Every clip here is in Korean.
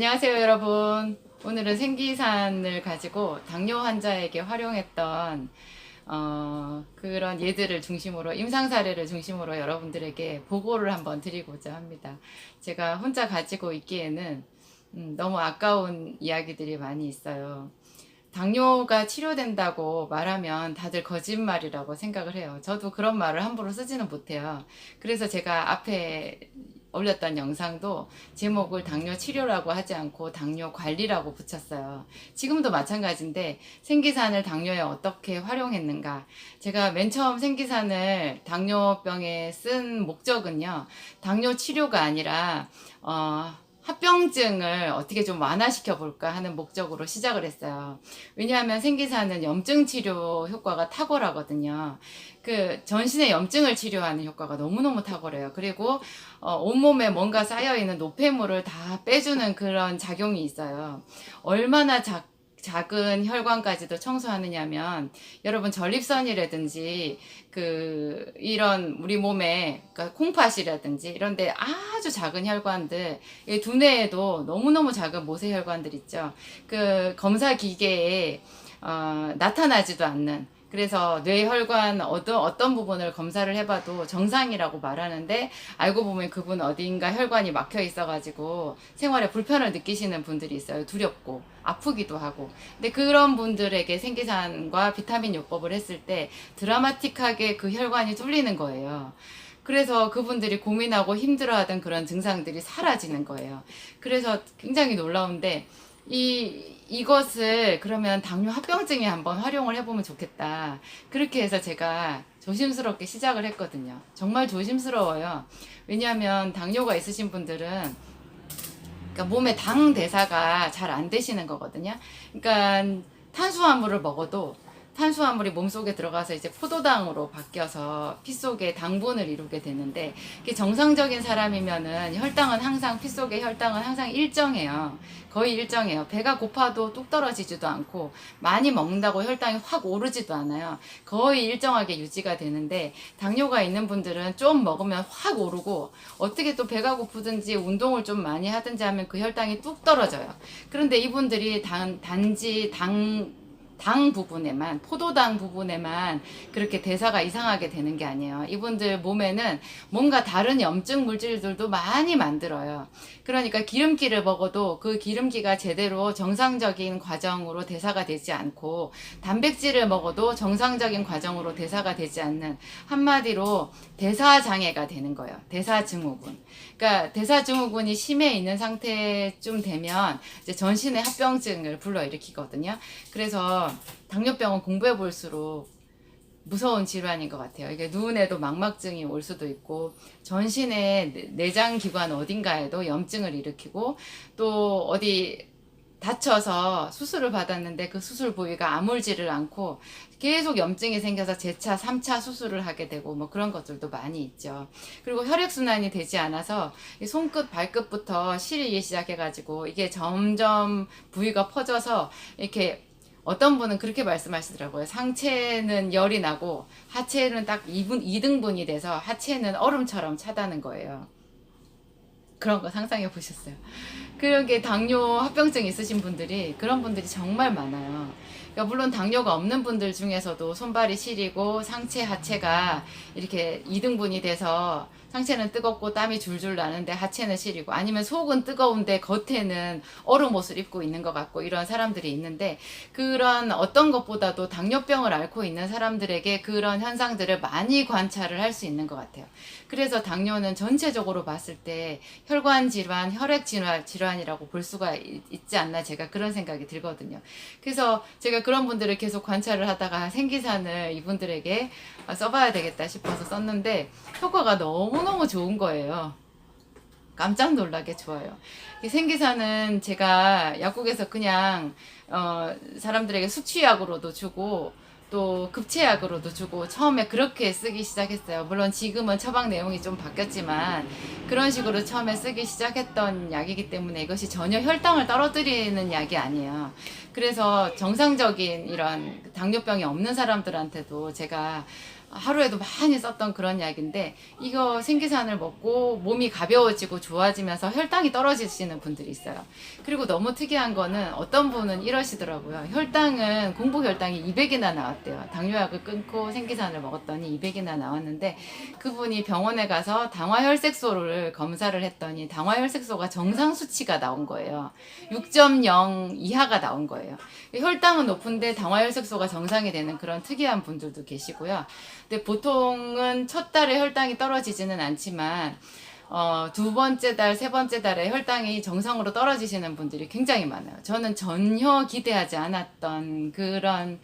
안녕하세요, 여러분. 오늘은 생기산을 가지고 당뇨 환자에게 활용했던 어, 그런 예들을 중심으로 임상 사례를 중심으로 여러분들에게 보고를 한번 드리고자 합니다. 제가 혼자 가지고 있기에는 음, 너무 아까운 이야기들이 많이 있어요. 당뇨가 치료된다고 말하면 다들 거짓말이라고 생각을 해요. 저도 그런 말을 함부로 쓰지는 못해요. 그래서 제가 앞에 올렸던 영상도 제목을 당뇨 치료라고 하지 않고 당뇨 관리라고 붙였어요. 지금도 마찬가지인데 생기산을 당뇨에 어떻게 활용했는가. 제가 맨 처음 생기산을 당뇨병에 쓴 목적은요. 당뇨 치료가 아니라 어, 합병증을 어떻게 좀 완화시켜 볼까 하는 목적으로 시작을 했어요. 왜냐하면 생기산은 염증 치료 효과가 탁월하거든요. 그 전신의 염증을 치료하는 효과가 너무너무 탁월해요. 그리고 어, 온몸에 뭔가 쌓여 있는 노폐물을 다 빼주는 그런 작용이 있어요. 얼마나 작 작은 혈관까지도 청소하느냐면 여러분 전립선이라든지 그 이런 우리 몸에 그러니까 콩팥이라든지 이런데 아주 작은 혈관들 이 두뇌에도 너무너무 작은 모세 혈관들 있죠. 그 검사 기계에 어, 나타나지도 않는 그래서 뇌혈관 어떤 어떤 부분을 검사를 해봐도 정상이라고 말하는데 알고 보면 그분 어디인가 혈관이 막혀 있어가지고 생활에 불편을 느끼시는 분들이 있어요. 두렵고 아프기도 하고. 근데 그런 분들에게 생기산과 비타민 요법을 했을 때 드라마틱하게 그 혈관이 뚫리는 거예요. 그래서 그분들이 고민하고 힘들어하던 그런 증상들이 사라지는 거예요. 그래서 굉장히 놀라운데 이 이것을 그러면 당뇨 합병증에 한번 활용을 해보면 좋겠다. 그렇게 해서 제가 조심스럽게 시작을 했거든요. 정말 조심스러워요. 왜냐하면 당뇨가 있으신 분들은 그러니까 몸에 당 대사가 잘 안 되시는 거거든요. 그러니까 탄수화물을 먹어도 탄수화물이 몸속에 들어가서 이제 포도당으로 바뀌어서 피 속에 당분을 이루게 되는데 이게 정상적인 사람이면은 혈당은 항상 피 속의 혈당은 항상 일정해요. 거의 일정해요. 배가 고파도 뚝 떨어지지도 않고 많이 먹는다고 혈당이 확 오르지도 않아요. 거의 일정하게 유지가 되는데 당뇨가 있는 분들은 좀 먹으면 확 오르고 어떻게 또 배가 고프든지 운동을 좀 많이 하든지 하면 그 혈당이 뚝 떨어져요. 그런데 이분들이 단, 단지 당 당 부분에만 포도당 부분에만 그렇게 대사가 이상하게 되는 게 아니에요. 이분들 몸에는 뭔가 다른 염증 물질들도 많이 만들어요. 그러니까 기름기를 먹어도 그 기름기가 제대로 정상적인 과정으로 대사가 되지 않고 단백질을 먹어도 정상적인 과정으로 대사가 되지 않는 한마디로 대사 장애가 되는 거예요. 대사 증후군. 그러니까 대사 증후군이 심해 있는 상태쯤 되면 이제 전신의 합병증을 불러일으키거든요. 그래서 당뇨병은 공부해 볼수록 무서운 질환인 것 같아요. 이게 눈에도 망막증이 올 수도 있고 전신의 내- 내장 기관 어딘가에도 염증을 일으키고 또 어디 다쳐서 수술을 받았는데 그 수술 부위가 아물지를 않고 계속 염증이 생겨서 재차, 3차 수술을 하게 되고 뭐 그런 것들도 많이 있죠. 그리고 혈액순환이 되지 않아서 이 손끝, 발끝부터 시리기 시작해가지고 이게 점점 부위가 퍼져서 이렇게 어떤 분은 그렇게 말씀하시더라고요. 상체는 열이 나고 하체는 딱 2분, 2등분이 돼서 하체는 얼음처럼 차다는 거예요. 그런 거 상상해 보셨어요. 그런 게 당뇨 합병증 있으신 분들이 그런 분들이 정말 많아요. 그러니까 물론 당뇨가 없는 분들 중에서도 손발이 시리고 상체 하체가 이렇게 2등분이 돼서 상체는 뜨겁고 땀이 줄줄 나는데 하체는 시리고 아니면 속은 뜨거운데 겉에는 얼음 옷을 입고 있는 것 같고 이런 사람들이 있는데 그런 어떤 것보다도 당뇨병을 앓고 있는 사람들에게 그런 현상들을 많이 관찰을 할 수 있는 것 같아요. 그래서 당뇨는 전체적으로 봤을 때 혈관 질환, 혈액 질환, 질환이라고 볼 수가 있- 있지 않나 제가 그런 생각이 들거든요. 그래서 제가 그런 분들을 계속 관찰을 하다가 생기산을 이분들에게 아, 써봐야 되겠다 싶어서 썼는데 효과가 너무 너무 좋은 거예요. 깜짝 놀라게 좋아요. 이 생기산은 제가 약국에서 그냥 어, 사람들에게 숙취약으로도 주고 또 급체약으로도 주고 처음에 그렇게 쓰기 시작했어요. 물론 지금은 처방 내용이 좀 바뀌었지만 그런 식으로 처음에 쓰기 시작했던 약이기 때문에 이것이 전혀 혈당을 떨어뜨리는 약이 아니에요. 그래서 정상적인 이런 당뇨병이 없는 사람들한테도 제가 하루에도 많이 썼던 그런 약인데 이거 생기산을 먹고 몸이 가벼워지고 좋아지면서 혈당이 떨어지시는 분들이 있어요. 그리고 너무 특이한 거는 어떤 분은 이러시더라고요. 혈당은 공복 혈당이 200이나 나왔대요. 당뇨약을 끊고 생기산을 먹었더니 200이나 나왔는데 그분이 병원에 가서 당화혈색소를 검사를 했더니 당화혈색소가 정상 수치가 나온 거예요. 6.0 이하가 나온 거예요. 혈당은 높은데 당화혈색소가 정상이 되는 그런 특이한 분들도 계시고요. 근데 보통은 첫 달에 혈당이 떨어지지는 않지만 어, 두 번째 달, 세 번째 달에 혈당이 정상으로 떨어지시는 분들이 굉장히 많아요. 저는 전혀 기대하지 않았던 그런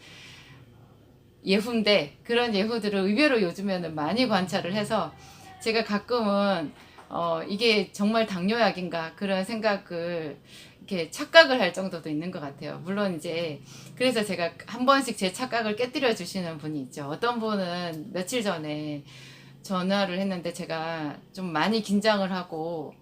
예후인데 그런 예후들을 의외로 요즘에는 많이 관찰을 해서 제가 가끔은 어, 이게 정말 당뇨약인가 그런 생각을 이렇게 착각을 할 정도도 있는 것 같아요. 물론 이제 그래서 제가 한 번씩 제 착각을 깨뜨려 주시는 분이 있죠. 어떤 분은 며칠 전에 전화를 했는데 제가 좀 많이 긴장을 하고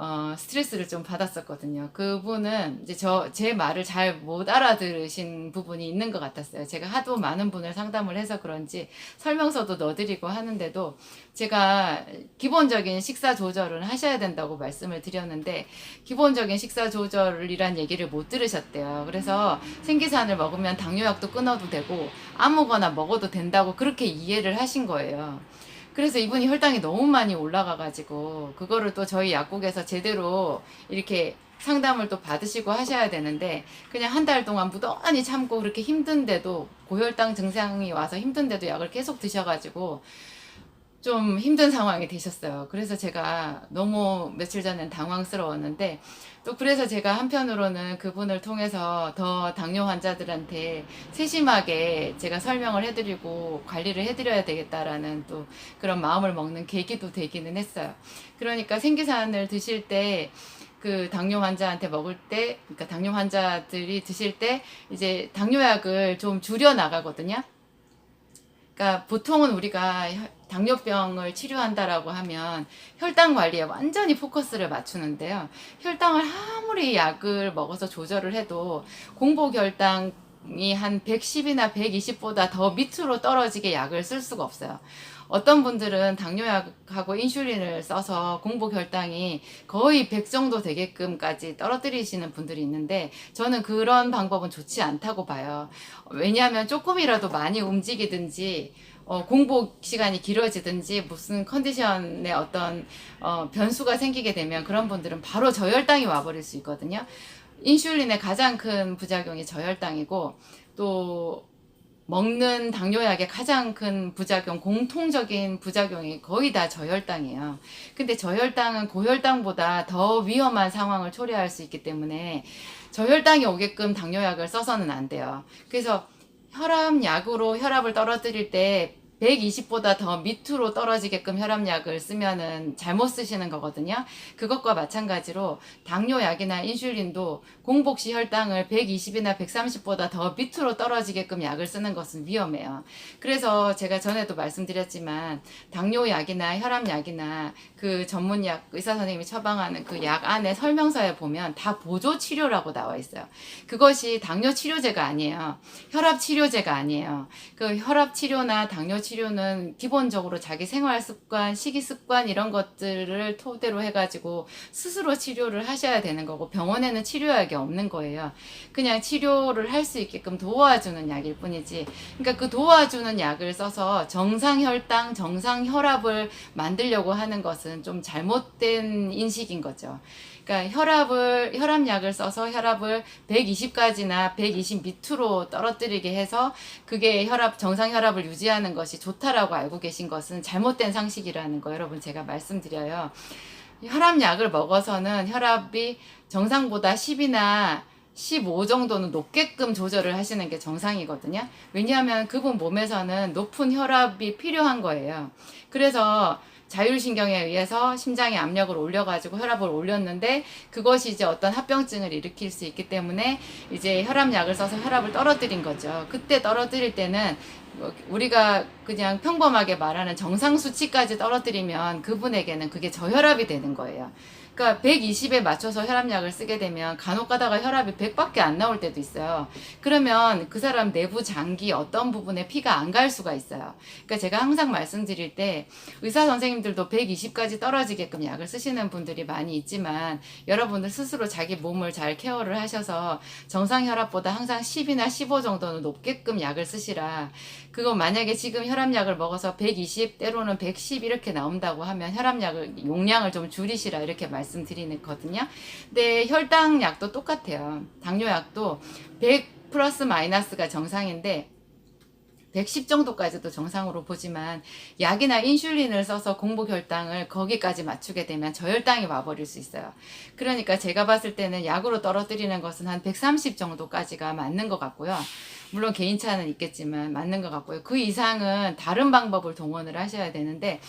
어, 스트레스를 좀 받았었거든요. 그분은 이제 저, 제 말을 잘 못 알아들으신 부분이 있는 것 같았어요. 제가 하도 많은 분을 상담을 해서 그런지 설명서도 넣어드리고 하는데도 제가 기본적인 식사 조절은 하셔야 된다고 말씀을 드렸는데 기본적인 식사 조절이란 얘기를 못 들으셨대요. 그래서 생기산을 먹으면 당뇨약도 끊어도 되고 아무거나 먹어도 된다고 그렇게 이해를 하신 거예요. 그래서 이분이 혈당이 너무 많이 올라가가지고 그거를 또 저희 약국에서 제대로 이렇게 상담을 또 받으시고 하셔야 되는데 그냥 한 달 동안 무던히 참고 그렇게 힘든데도 고혈당 증상이 와서 힘든데도 약을 계속 드셔가지고 좀 힘든 상황이 되셨어요. 그래서 제가 너무 며칠 전엔 당황스러웠는데 또 그래서 제가 한편으로는 그분을 통해서 더 당뇨 환자들한테 세심하게 제가 설명을 해드리고 관리를 해드려야 되겠다라는 또 그런 마음을 먹는 계기도 되기는 했어요. 그러니까 생기산을 드실 때 그 당뇨 환자한테 먹을 때, 그러니까 당뇨 환자들이 드실 때 이제 당뇨약을 좀 줄여 나가거든요. 그러니까 보통은 우리가 혈- 당뇨병을 치료한다라고 하면 혈당 관리에 완전히 포커스를 맞추는데요. 혈당을 아무리 약을 먹어서 조절을 해도 공복 혈당 이 한 110이나 120보다 더 밑으로 떨어지게 약을 쓸 수가 없어요. 어떤 분들은 당뇨약하고 인슐린을 써서 공복 혈당이 거의 100 정도 되게끔까지 떨어뜨리시는 분들이 있는데 저는 그런 방법은 좋지 않다고 봐요. 왜냐하면 조금이라도 많이 움직이든지 어, 공복 시간이 길어지든지 무슨 컨디션에 어떤 어, 변수가 생기게 되면 그런 분들은 바로 저혈당이 와버릴 수 있거든요. 인슐린의 가장 큰 부작용이 저혈당이고 또 먹는 당뇨약의 가장 큰 부작용, 공통적인 부작용이 거의 다 저혈당이에요. 근데 저혈당은 고혈당보다 더 위험한 상황을 초래할 수 있기 때문에 저혈당이 오게끔 당뇨약을 써서는 안 돼요. 그래서 혈압약으로 혈압을 떨어뜨릴 때 120보다 더 밑으로 떨어지게끔 혈압약을 쓰면은 잘못 쓰시는 거거든요. 그것과 마찬가지로 당뇨약이나 인슐린도 공복시 혈당을 120이나 130보다 더 밑으로 떨어지게끔 약을 쓰는 것은 위험해요. 그래서 제가 전에도 말씀드렸지만 당뇨약이나 혈압약이나 그 전문약 의사 선생님이 처방하는 그 약 안에 설명서에 보면 다 보조 치료라고 나와 있어요. 그것이 당뇨 치료제가 아니에요. 혈압 치료제가 아니에요. 그 혈압 치료나 당뇨 치료 는 기본적으로 자기 생활 습관, 식이 습관 이런 것들을 토대로 해가지고 스스로 치료를 하셔야 되는 거고 병원에는 치료약이 없는 거예요. 그냥 치료를 할 수 있게끔 도와주는 약일 뿐이지. 그러니까 그 도와주는 약을 써서 정상 혈당, 정상 혈압을 만들려고 하는 것은 좀 잘못된 인식인 거죠. 그러니까 혈압을 혈압약을 써서 혈압을 120까지나 120 밑으로 떨어뜨리게 해서 그게 혈압 정상 혈압을 유지하는 것이 좋다라고 알고 계신 것은 잘못된 상식이라는 거 여러분 제가 말씀드려요. 혈압약을 먹어서는 혈압이 정상보다 10이나 15 정도는 높게끔 조절을 하시는 게 정상이거든요. 왜냐하면 그분 몸에서는 높은 혈압이 필요한 거예요. 그래서 자율신경에 의해서 심장의 압력을 올려가지고 혈압을 올렸는데 그것이 이제 어떤 합병증을 일으킬 수 있기 때문에 이제 혈압약을 써서 혈압을 떨어뜨린 거죠. 그때 떨어뜨릴 때는 뭐 우리가 그냥 평범하게 말하는 정상 수치까지 떨어뜨리면 그분에게는 그게 저혈압이 되는 거예요. 그러니까 120에 맞춰서 혈압약을 쓰게 되면 간혹 가다가 혈압이 100밖에 안 나올 때도 있어요. 그러면 그 사람 내부 장기 어떤 부분에 피가 안 갈 수가 있어요. 그러니까 제가 항상 말씀드릴 때 의사 선생님들도 120까지 떨어지게끔 약을 쓰시는 분들이 많이 있지만 여러분들 스스로 자기 몸을 잘 케어를 하셔서 정상 혈압보다 항상 10이나 15 정도는 높게끔 약을 쓰시라. 그거 만약에 지금 혈압약을 먹어서 120 때로는 110 이렇게 나온다고 하면 혈압약을 용량을 좀 줄이시라 이렇게 말씀 드리거든요. 근데 혈당약도 똑같아요. 당뇨약도 100 플러스 마이너스가 정상인데 110 정도까지도 정상으로 보지만 약이나 인슐린을 써서 공복 혈당을 거기까지 맞추게 되면 저혈당이 와버릴 수 있어요. 그러니까 제가 봤을 때는 약으로 떨어뜨리는 것은 한 130 정도까지가 맞는 것 같고요. 물론 개인차는 있겠지만 맞는 것 같고요. 그 이상은 다른 방법을 동원을 하셔야 되는데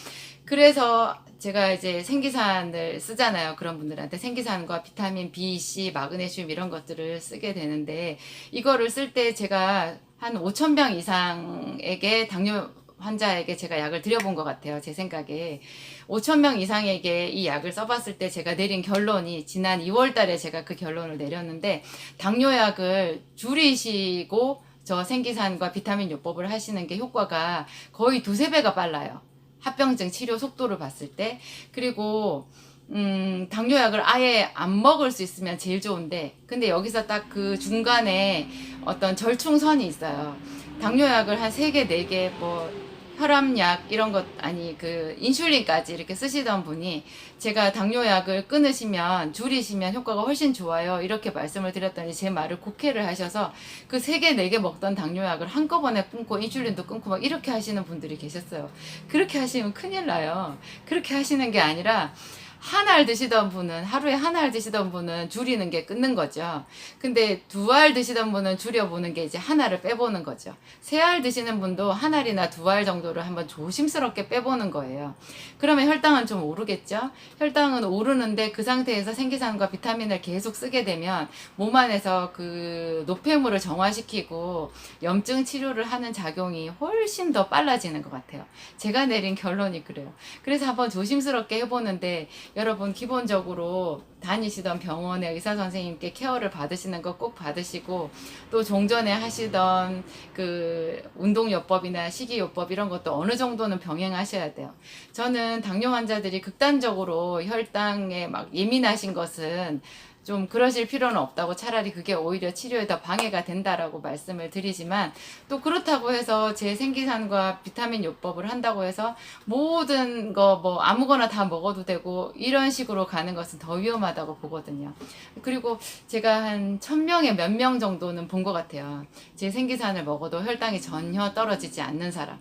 그래서 제가 이제 생기산을 쓰잖아요. 그런 분들한테 생기산과 비타민 B, C, 마그네슘 이런 것들을 쓰게 되는데 이거를 쓸 때 제가 한 5천 병 이상에게 당뇨 환자에게 제가 약을 드려본 것 같아요. 제 생각에. 5천 명 이상에게 이 약을 써봤을 때 제가 내린 결론이 지난 2월 달에 제가 그 결론을 내렸는데 당뇨약을 줄이시고 저 생기산과 비타민 요법을 하시는 게 효과가 거의 두세 배가 빨라요. 합병증 치료 속도를 봤을 때. 그리고 음, 당뇨약을 아예 안 먹을 수 있으면 제일 좋은데, 근데 여기서 딱 그 중간에 어떤 절충선이 있어요. 당뇨약을 한 3개, 4개, 뭐, 혈압약, 이런 것, 아니, 그, 인슐린까지 이렇게 쓰시던 분이 제가 당뇨약을 끊으시면, 줄이시면 효과가 훨씬 좋아요. 이렇게 말씀을 드렸더니 제 말을 곡해를 하셔서 그 3개, 4개 먹던 당뇨약을 한꺼번에 끊고 인슐린도 끊고 막 이렇게 하시는 분들이 계셨어요. 그렇게 하시면 큰일 나요. 그렇게 하시는 게 아니라, 한 알 드시던 분은 하루에 한 알 드시던 분은 줄이는 게 끊는 거죠. 근데 두 알 드시던 분은 줄여보는 게 이제 하나를 빼보는 거죠. 세 알 드시는 분도 한 알이나 두 알 정도를 한번 조심스럽게 빼보는 거예요. 그러면 혈당은 좀 오르겠죠. 혈당은 오르는데 그 상태에서 생기산과 비타민을 계속 쓰게 되면 몸 안에서 그 노폐물을 정화시키고 염증 치료를 하는 작용이 훨씬 더 빨라지는 것 같아요. 제가 내린 결론이 그래요. 그래서 한번 조심스럽게 해보는데 여러분 기본적으로 다니시던 병원의 의사 선생님께 케어를 받으시는 거 꼭 받으시고 또 종전에 하시던 그 운동요법이나 식이요법 이런 것도 어느 정도는 병행하셔야 돼요. 저는 당뇨 환자들이 극단적으로 혈당에 막 예민하신 것은 좀 그러실 필요는 없다고 차라리 그게 오히려 치료에 더 방해가 된다라고 말씀을 드리지만 또 그렇다고 해서 제 생기산과 비타민 요법을 한다고 해서 모든 거 뭐 아무거나 다 먹어도 되고 이런 식으로 가는 것은 더 위험하다고 보거든요. 그리고 제가 한 천명에 몇 명 정도는 본 것 같아요. 제 생기산을 먹어도 혈당이 전혀 떨어지지 않는 사람.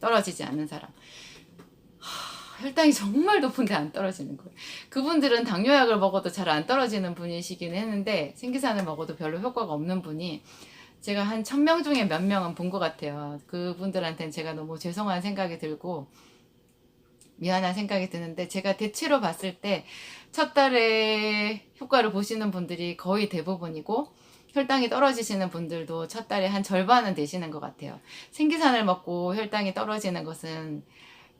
떨어지지 않는 사람. 혈당이 정말 높은데 안 떨어지는 거예요. 그분들은 당뇨약을 먹어도 잘 안 떨어지는 분이시긴 했는데 생기산을 먹어도 별로 효과가 없는 분이 제가 한 천 명 중에 몇 명은 본 것 같아요. 그분들한테는 제가 너무 죄송한 생각이 들고 미안한 생각이 드는데 제가 대체로 봤을 때 첫 달에 효과를 보시는 분들이 거의 대부분이고 혈당이 떨어지시는 분들도 첫 달에 한 절반은 되시는 것 같아요. 생기산을 먹고 혈당이 떨어지는 것은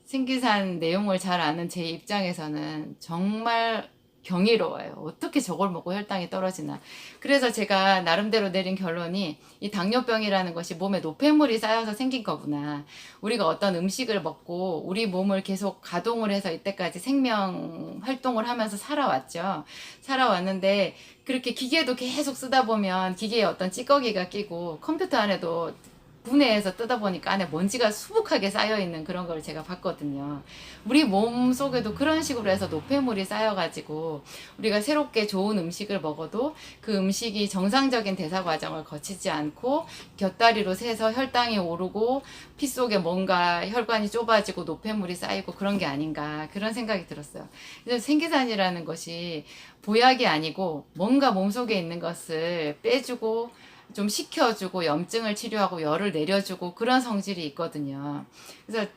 생기산 내용을 잘 아는 제 입장에서는 정말 경이로워요. 어떻게 저걸 먹고 혈당이 떨어지나. 그래서 제가 나름대로 내린 결론이 이 당뇨병이라는 것이 몸에 노폐물이 쌓여서 생긴 거구나. 우리가 어떤 음식을 먹고 우리 몸을 계속 가동을 해서 이때까지 생명 활동을 하면서 살아왔죠. 살아왔는데 그렇게 기계도 계속 쓰다 보면 기계에 어떤 찌꺼기가 끼고 컴퓨터 안에도 분해해서 뜯어 보니까 안에 먼지가 수북하게 쌓여 있는 그런 걸 제가 봤거든요. 우리 몸 속에도 그런 식으로 해서 노폐물이 쌓여가지고 우리가 새롭게 좋은 음식을 먹어도 그 음식이 정상적인 대사 과정을 거치지 않고 곁다리로 새서 혈당이 오르고 피 속에 뭔가 혈관이 좁아지고 노폐물이 쌓이고 그런 게 아닌가 그런 생각이 들었어요. 그래서 생기산이라는 것이 보약이 아니고 뭔가 몸 속에 있는 것을 빼주고 좀 식혀주고 염증을 치료하고 열을 내려주고 그런 성질이 있거든요. 그래서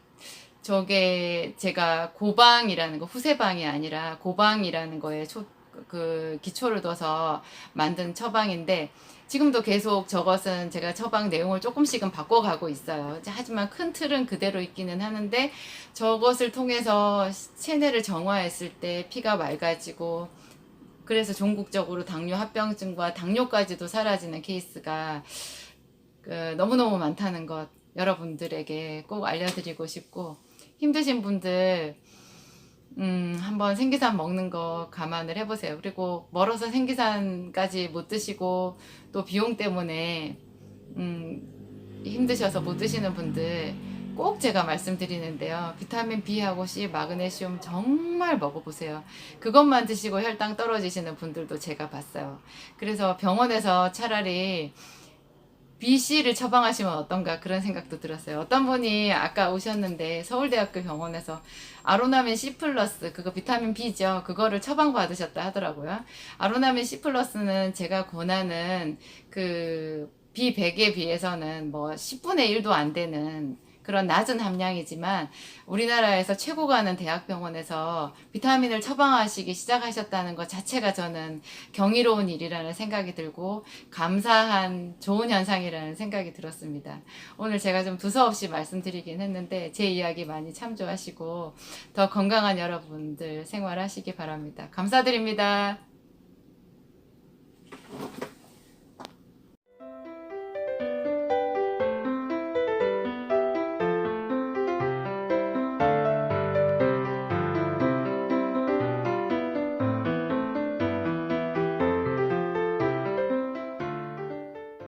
저게 제가 고방이라는 거 후세방이 아니라 고방이라는 거에 초, 그 기초를 둬서 만든 처방인데 지금도 계속 저것은 제가 처방 내용을 조금씩은 바꿔가고 있어요. 하지만 큰 틀은 그대로 있기는 하는데 저것을 통해서 체내를 정화했을 때 피가 맑아지고 그래서 종국적으로 당뇨 합병증과 당뇨까지도 사라지는 케이스가 그 너무너무 많다는 것 여러분들에게 꼭 알려드리고 싶고 힘드신 분들 음, 한번 생기산 먹는 거 감안을 해보세요. 그리고 멀어서 생기산까지 못 드시고 또 비용 때문에 음, 힘드셔서 못 드시는 분들 꼭 제가 말씀드리는데요. 비타민 B하고 C, 마그네슘 정말 먹어보세요. 그것만 드시고 혈당 떨어지시는 분들도 제가 봤어요. 그래서 병원에서 차라리 BC를 처방하시면 어떤가 그런 생각도 들었어요. 어떤 분이 아까 오셨는데 서울대학교 병원에서 아로나민 C 플러스 그거 비타민 B죠. 그거를 처방 받으셨다 하더라고요. 아로나민 C 플러스는 제가 권하는 그 B100에 비해서는 뭐 10분의 1도 안 되는 그런 낮은 함량이지만 우리나라에서 최고 가는 대학병원에서 비타민을 처방하시기 시작하셨다는 것 자체가 저는 경이로운 일이라는 생각이 들고 감사한 좋은 현상이라는 생각이 들었습니다. 오늘 제가 좀 두서없이 말씀드리긴 했는데 제 이야기 많이 참조하시고 더 건강한 여러분들 생활하시기 바랍니다. 감사드립니다.